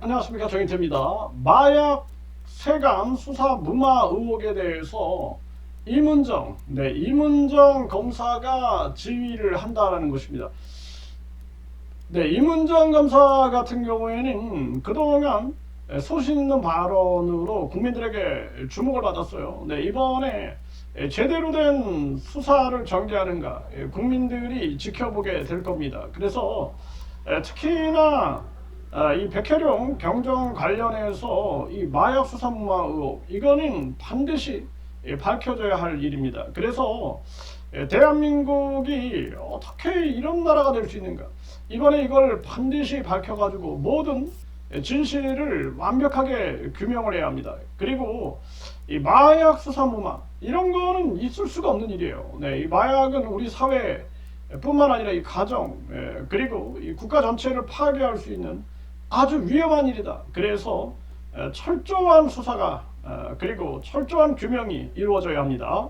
안녕하십니까 정인태입니다. 마약 세감 수사 무마 의혹에 대해서 이문정, 네 이문정 검사가 지휘를 한다라는 것입니다. 네 이문정 검사 같은 경우에는 그동안 소신 있는 발언으로 국민들에게 주목을 받았어요. 네 이번에 제대로 된 수사를 전개하는가 국민들이 지켜보게 될 겁니다. 그래서 특히나 아, 이 백혜룡 경정 관련해서 이 마약 수사무마 의혹 이거는 반드시 예, 밝혀져야 할 일입니다. 그래서 예, 대한민국이 어떻게 이런 나라가 될 수 있는가? 이번에 이걸 반드시 밝혀가지고 모든 진실을 완벽하게 규명을 해야 합니다. 그리고 이 마약 수사무마 이런 거는 있을 수가 없는 일이에요. 네, 이 마약은 우리 사회 뿐만 아니라 이 가정 예, 그리고 이 국가 전체를 파괴할 수 있는 아주 위험한 일이다. 그래서 에, 철저한 수사가 어, 그리고 철저한 규명이 이루어져야 합니다.